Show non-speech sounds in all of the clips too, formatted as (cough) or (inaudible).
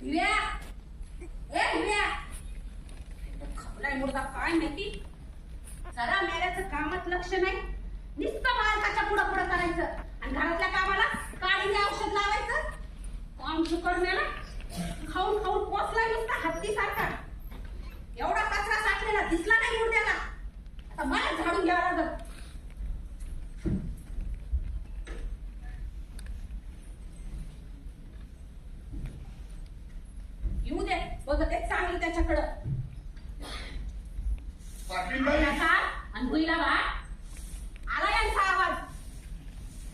हिऱ्या ए हिऱ्या खपलाय मुर्दा काय माहिती? जरा मेल्याचं कामात लक्ष नाही. नुसतं मालकाच्या पुढं पुढं करायचं आणि घरातल्या कामाला काळीने औषध लावायचं. काम शुकर मेला. खाऊन खाऊन पोचलाय नुसता हत्ती सारखा एवढा कचरा साठलेला दिसला नाही मुर्द्याला. आता मला झाडून घ्यावं लागत दे बघते चांगली त्याच्याकडं. पाटील बाई नका आणि भुईला बा. आला यांचा आवाज.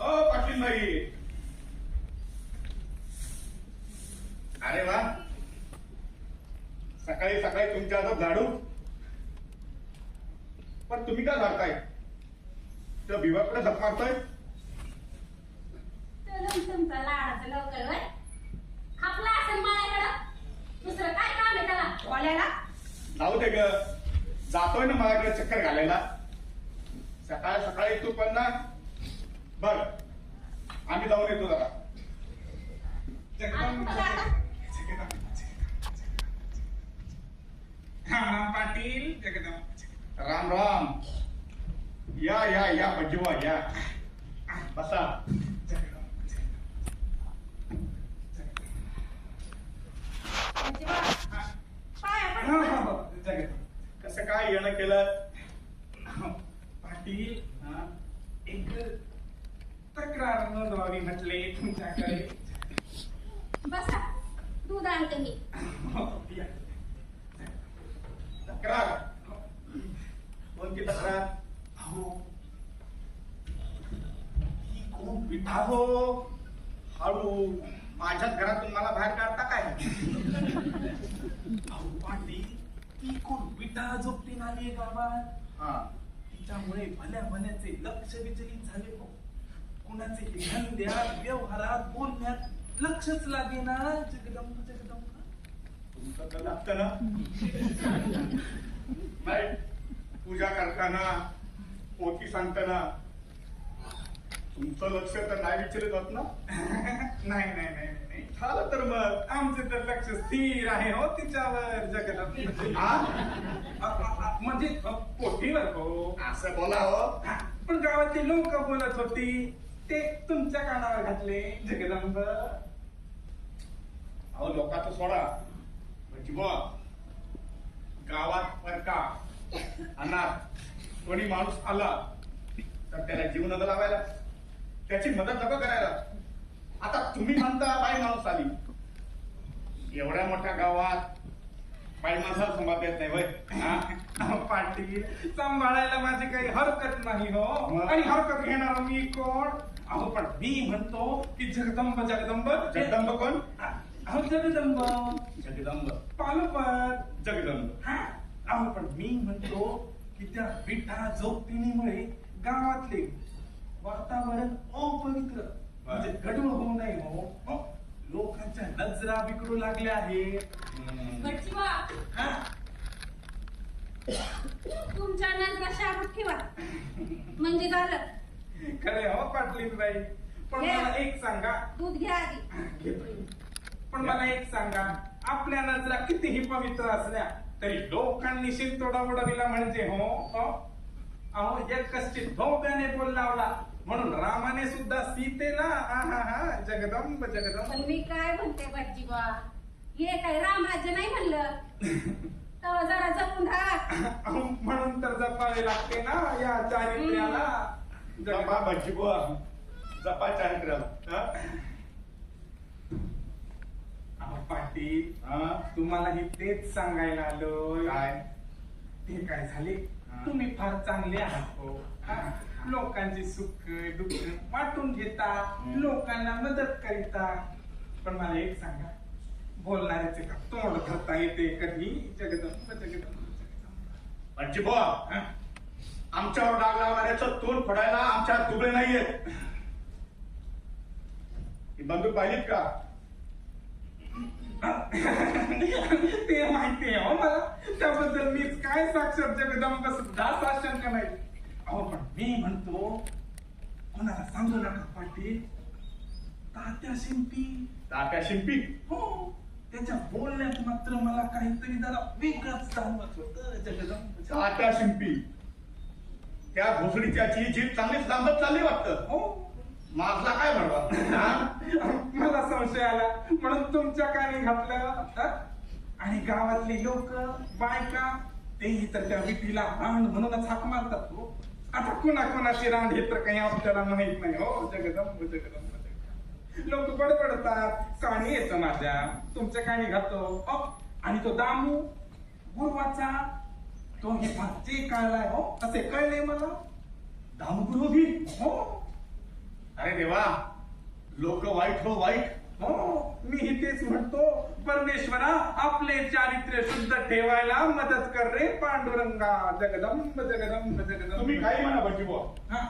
हो पाटील बाई अरे वा. सकाळी सकाळी तुमच्या हातात झाडू. पण तुम्ही का झाडताय? त्या भिवाकडे झक मारताय? लाडाचं लवकर होय खापला असेल माझ्याकडं दुसरं काय काम जाऊ दे ग. जातोय ना माझ्याकडे चक्कर घालायला. सकाळ सकाळी तू पण ना. बर. आम्ही जाऊन येतो जरा. पाटील. राम राम. या या या बजवा या. बसा. कसं काय येणं केलं? पाटील एक तक्रार नोंदवावी म्हटले तुमच्याकडे. बसा. दूध आणते मी. हो. तक्रार. कोणती तक्रार? अहो ही खूप विठा अहो हळू. माझ्याच घरातून मला बाहेर काढता काय? ती कोण विठा झोपटीन आली गावात. हा. तिच्यामुळे भल्या भल्याचे लक्ष विचलित झाले हो. कुणाचे धंद्यात व्यवहारात बोलण्यात लक्षच लागेना जगदंब जगदंब. तुमचं तर लागतं ना. नाही पूजा करताना पोथी सांगताना तुमचं लक्ष तर नाही विचारत होत ना? (laughs) नाही नाही नाही. झालं तर मग. आमचे तर लक्ष स्थिर आहे हो तिच्यावर अ- म्हणजे पोटीवर हो. असं बोला हो. पण गावातली लोक बोलत होती ते तुमच्या कानावर घातले जगदंब अहो लोकांचं सोडा. म्हणजे बुवा गावात परका अनाथ कोणी माणूस आला तर त्याला जीवन लावायला. त्याची मदत नको करायला. आता तुम्ही म्हणता बाई माणूस आली. एवढ्या मोठ्या गावात बाई माणसाला संभाळ देत नाही वय. पाटील सांभाळायला माझी काही हरकत नाही हो? आणि हरकत घेणार मी कोण? अहो पण मी म्हणतो की जगदंब जगदंब जगदंब कोण? अहो जगदंब. जगदंब. पालपत. जगदंब. हा? अहो पण मी म्हणतो की त्या विठा जोगतिनीमुळे गावातले वातावरण अपवित्र. म्हणजे गडूळ होऊ नये हो. हो. लोकांच्या नजरा बिकडू लागल्या आहेत. हा. तुमच्या नजरा शाबूत ठेवा. म्हणजे झालं. खरे हो पाटलीन बाई. पण हे. मला एक सांगा. दूध घ्या आधी. घेतोय. पण मला एक सांगा. आपल्या नजरा कितीही पवित्र असल्या तरी लोकांनी शिंतोडा उडविला म्हणजे हो हो? अहो एक कष्टी धोप्याने बोल लावला. म्हणून रामाने सुद्धा सीतेला हा जगदंब जगदंब. मी काय म्हणते बच्ची बा हे काय रामराज्य नाही म्हणलं? (laughs) तेव्हा जरा जपून राहा. अहो, म्हणून तर जपावे लागते ना या चारित्र्याला. जपा जगदंब. भजी बुवा जपा चारित्र्याला. हा? अहो, पाटील हा? तुम्हालाही तेच सांगायला आलोय. काय? ते काय झाले? हा. तुम्ही फार चांगले आहात हो. हा. लोकांची सुख दुःख वाटून घेता. लोकांना मदत करिता. पण मला एक सांगा बोलणाऱ्याचे का तोंड धरता येते कधी? जगदंब जगदंब भजी बुवा? आमच्यावर डाग लावणाऱ्याचं तोंड फोडायला आमच्या दुबळे नाहीये ही बंदूक पाहिलीत का? ते माहिती आहे हो मला. त्याबद्दल मीच काय साक्षात जगदंब सुद्धा साशंक नाही. अहो पण मी म्हणतो कोणाला सांगू नका पाटील. तात्या शिंपी. तात्या शिंपी? हो त्याच्या बोलण्यात मात्र मला काहीतरी जरा वेगळंच जाणवत होतं. जगदंब. तात्या शिंपी. त्या भोसडीच्याची जीभ चांगलीच लांबत चालली वाटतं. हो. माझला काय म्हणवा मला संशय आला. म्हणून तुमच्या कानी घातलं? आणि गावातली लोक बायका तेही तर त्या विटीला रांड म्हणूनच हाक मारतात हो. आता कुणा कुणाची रांड हे तर काही आपल्याला माहीत नाही. हो जगदंब जगदंब लोक बडबडतात. काणी येतं माझ्या. तुमच्या काणी घातो हो आणि तो दामू गुरुवाचा तो हे जे कळलाय. हो असे कळले मला. दामू गुरु हो. अरे देवा लोक वाईट हो वाईट. हो मी तेच म्हणतो परमेश्वरा आपले चारित्र्य शुद्ध ठेवायला मदत कर रे पांडुरंगा. जगदंब जगदंब जगदंब. तुम्ही काही म्हणा बंटी बुवा. हा.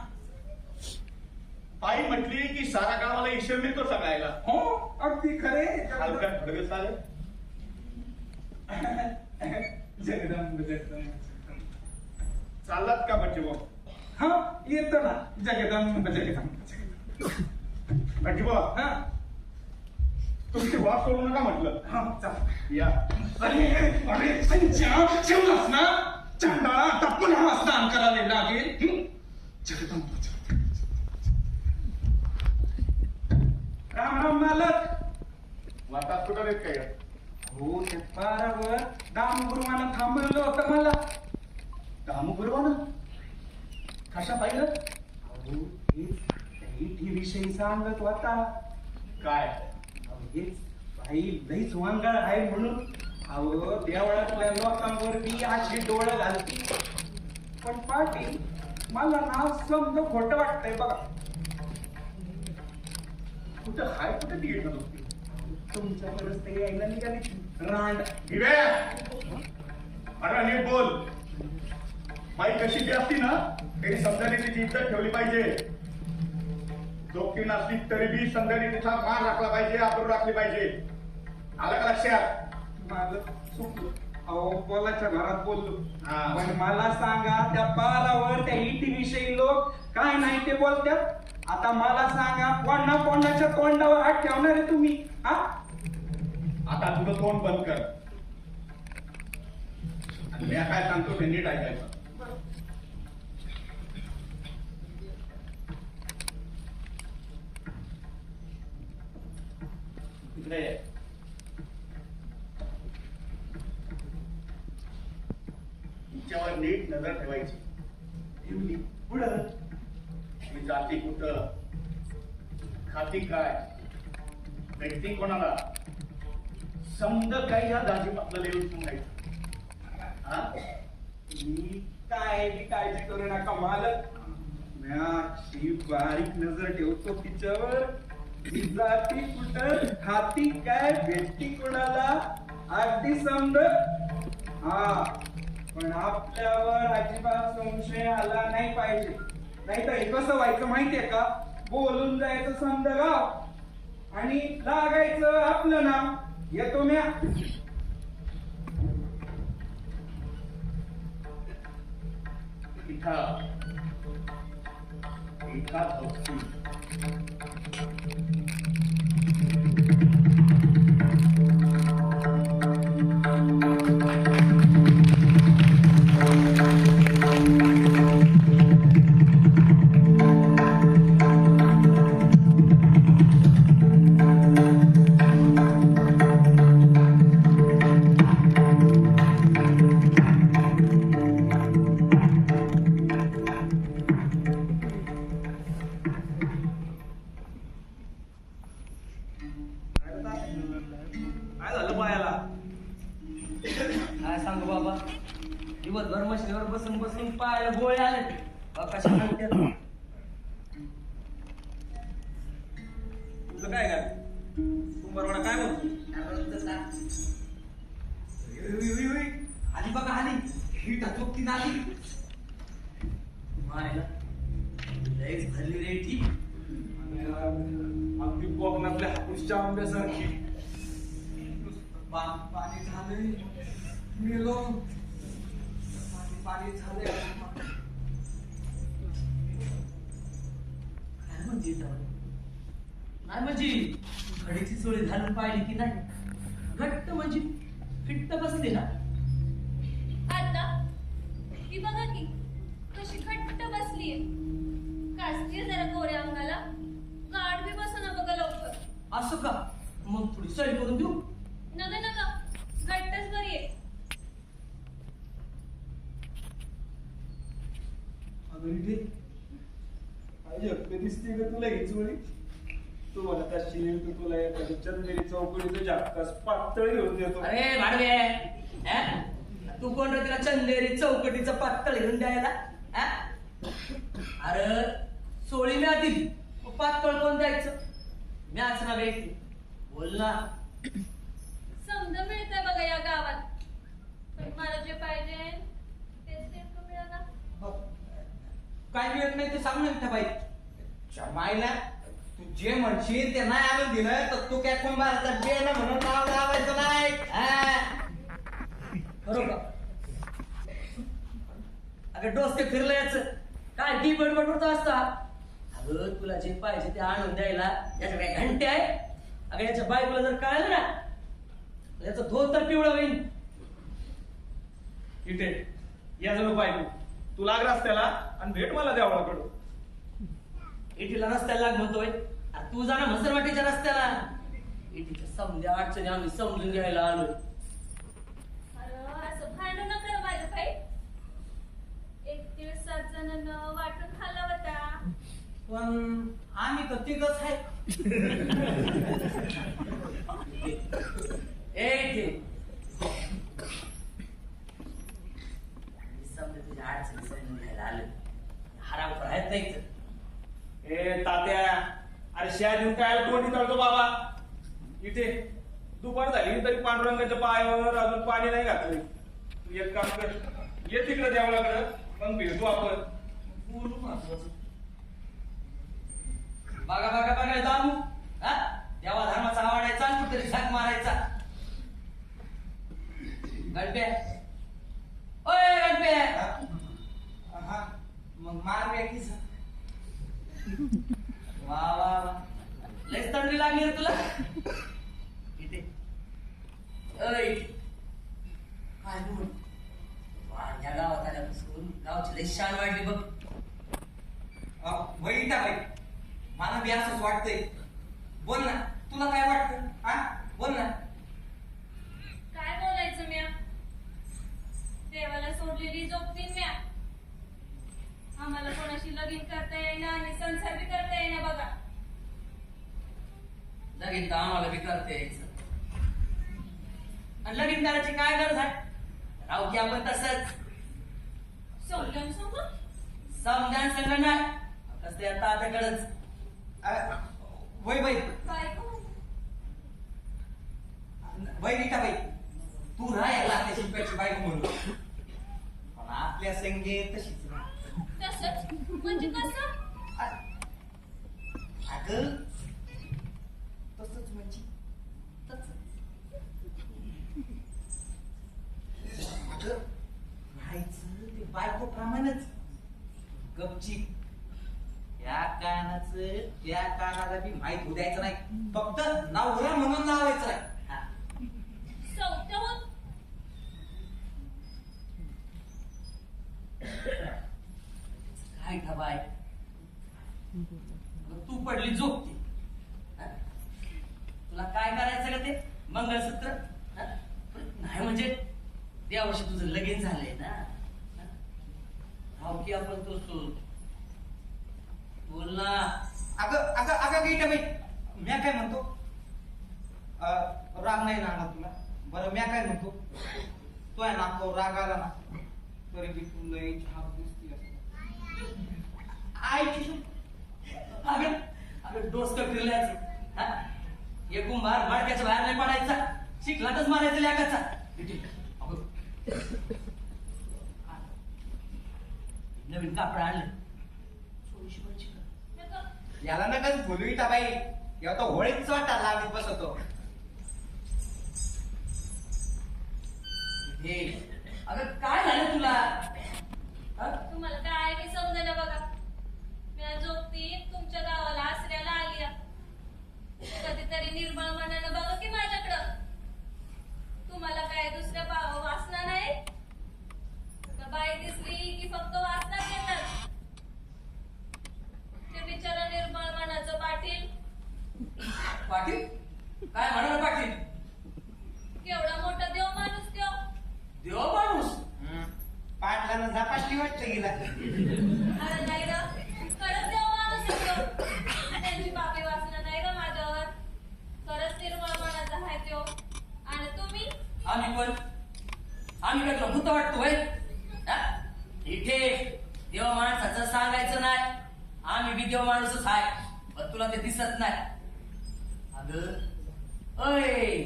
ताई म्हटली की सारा गावाला ईश्वर मिळतो सगळ्याला हो अगदी खरे. हलक्यात भडगत चालेल जगदंब जगदंब चाललात का बंटी बुवा? हा येतो ना. जगदंब जगदंब जगदंब. बंटी बुवा हा. तुमची वाट सोडू नका म्हटलं. हा चाल. या. अरे अरे संच्या ठेवलास ना? चंडाळा आता पुन्हा स्नान करावे लागेल. हं? जगदंब. राम राम मालक. वाटात कुठं देत काय? हो त्या पारावर दाम गुरुमानं थांबवलं होतं मला. दामू गुरुवानं? कशा पाहिलं? अहो हेच विषयी सांगत होता. काय? हेच बाई लईच वांगाळ आहे म्हणून अहो देवळातल्या लोकांवर मी अशी डोळं घालते. पण पाटील मला ना समज खोटं वाटतंय बघा. कुठं हाय कुठं तिकीट नव्हती? तुमच्या परिस्थिती यायला निघाली रांड. दिवे अरे नीट बोल. माई कशी बी असती ना तरी समजाने तिची इज्जत ठेवली पाहिजे. जोखी नसली तरी बी समजाने तिचा मान राखला पाहिजे आबरू राखली पाहिजे. आलं का लक्षात? माझं चुकलं. अहो बोलाच्या घरात बोललो. हा. पण मला सांगा त्या पारावर त्या इटी विषयी लोक काय नाही ते बोलतात? आता मला सांगा कोणा कोणाच्या तोंडावर हात ठेवणार आहे तुम्ही? हा? आता तुझं तोंड बंद कर. आणि मी काय सांगतो ते नीट ऐकायचं. इकडे. तिच्यावर नीट नजर ठेवायची ठेवली पुढं मी जाती कुठं खाती काय व्यक्ती कोणाला समज काही या दाजी आपल्याला येऊन सांगायचं हा मी काय बी काळजी करू नका मालक म्या अशी बारीक नजर ठेवतो तिच्यावर जाती कुठं खाती काय भेटती कोणाला? अगदी समज. हा पण आपल्यावर अजिबात संशय आला नाही पाहिजे. नाही तर हे कसं व्हायचं माहितीये का? बोलून जायचं समज गाव. आणि लागायचं आपलं नाव. येतो म्या. इथा. एका तुझं काय काय तू बरोबर काय म्हणतो आली बघा आली. ही चोपती आली मायला लयच भरली रे ठीक अगदी कोकणातल्या हापूसच्या आंब्यासारखी. पाणी झालंय. मेलो. नाही म्हणजे? घडीची चोळी घालून पाहिली की नाही? घट्ट म्हणजे फिट्ट बसते ना? आता? ती बघा की कशी घट्ट बसलीये. कासतीये जरा गोऱ्या अंगाला. गाठ बी बसना बघा लवकर. असं का? मग थोडी सळी करून देऊ? नका नका. घट्टच बरी आहे अगं इथे. एकटे दिसते का तुला ही चोळी तू मला त्या तू तुला एखादी चंदेरी चौकडी झाकास पातळ घेऊन देतो. अरे भाडवे हा? तू कोण रे तिला चंदेरी चौकटीचं पातळ घेऊन द्यायला? हा? अरे सोळी म्या दिली मग पातळ कोण द्यायचं? म्याच ना व्यक्ती बोल ना. समजा मिळतंय बघा या गावात. पण मला जे पाहिजे तेच नेमकं मिळालं. काय मिळत नाही ते सांग ना त्या बाई. मायला जे म्हणशील ते नाही आणून दिलं तर तू काय कुंभाराचा बेन म्हणून नाव लावायचं नाही. बरोबर. अगं डोसके फिरलं याच. काय ती बडबड होत असता अगं तुला जे पाहिजे ते आणून द्यायला याच्या काय घंटे आहे? अगं याच्या बायकोला जर कळलं ना याचं धोतर तर पिवळं होईल इथे या जणू बायको. तू लाग रस्त्याला आणि भेट मला देवळाकडं इटीला रस्त्याला लाग म्हणतोय. तू जा ना म्हसरवाटीच्या रस्त्याला. इटीच्या समजा अडचणी आम्ही समजून घ्यायला अरे असं भांडू नका माझं भाई एक दीड सात जणांना वाटून खाल्ला होता. पण आम्ही तर तिघच आहे. ए इथे समजा तुझ्या अडचणी समजून घ्यायला आलोय. हराम आहेत नाही इथं. ए तात्या. अरे शा देऊन काय तोंडी काढतो बाबा? इथे दुपार झाली तरी पांडुरंगाच्या पायावर अजून पाणी नाही घातलं तू एक काम कर ये तिकडे देवळाकडं मग भेटू आपण. बोलू महत्वाचं. बघा बघा बघा दामू हा? देवा धर्माचा आवडायचा आणि कुठेतरी झक मारायचा. गणप्या. ओय गणप्या. हा. मग मार व्यक्तीच (laughs) वा वा वा. लयच तंडली लागली रे तुला. इथे. अय काय बोल माझ्या गावात आल्यापासून गावची लय शान वाढली बघ. वैता बाई मला बी असंच वाटतंय. बोल ना तुला काय वाटतं? हा? बोल ना. काय बोलायचं म्या? देवाला सोडलेली जोगतीन म्या. आम्हाला कोणाशी लगीन करता येईना आणि संसार बी करता येईना बघा. लगीन तर आम्हाला बी करते यायचं. आणि लगीन करायची काय गरज आहे? राहू की आपण तसंच. सोडलं सोबत समजान संग नाही. कसं त्या तात्याकडंच अ, वै बाई. बायको वै नीता बाई. तू राह याला त्या शिल्प्याची बायको म्हणून. पण आपल्या संगे तशीच नाही. म्हणजे कसं अगं तसंच म्हणजे तसंच. अगं राहायचं ते बायको प्रमाणच गपची या कानाचं त्या कानाला बी माहीत होऊ द्यायचं नाही फक्त नवरा म्हणून लावायचं नाही हा. सौत्याहून काय ठबाय तू पडली झोपते. तुला काय करायचं का ते? मंगळसूत्र? नाही म्हणजे देवाशी तुझं लगीन झालंय ना? हा? की आपण तो बोल ना. अगं अगं अगं गेट बाई म्या काय म्हणतो? अं, राग नाही ना तुला. बरं म्या काय म्हणतो? तो आहे ना तो राग आला ना तरी बी तू लई छान दिसती ऐक अगं अगं डोसकं फिरल्याच हा? एकूण मार माडक्याच्या बाहेर नाही पडायचा. शिकलातच मारायचं लेकाचा. अगं. नवीन कापड आणलं. याला नका बोलू इटा बाई. या तो होळीच वाटा लागत बसतो. हे अगं काय झालं तुला? हा? तुम्हाला काय काही समजेना बघा मी जोगती तुमच्या गावाला आसऱ्याला आली आहे. निर्मळ मनानं बघा की माझ्याकडं. तुम्हाला काय दुसऱ्या वासना नाही? बाई दिसली की फक्त वासनाच येतात ते बिचारा निर्मळ मनाचं पाटील. पाटील? काय म्हणाल पाटील? केवढा मोठा देव माणूस देव देव माणूस? पाटलानं झपाटली वाटतं गेला. अरे नाही ग खरंच देव माणूस आहे तो. त्यांची पापी वासना नाही ग माझ्यावर खरंच निर्मळ मनाचा आहे तो आणि तुम्ही आम्ही पण. आम्ही काय तुला भूत वाटतो इथे देव माणसाचं सांगायचं नाही. आम्ही बी देव माणूसच आहे. पण तुला ते दिसत नाही. अगं अय!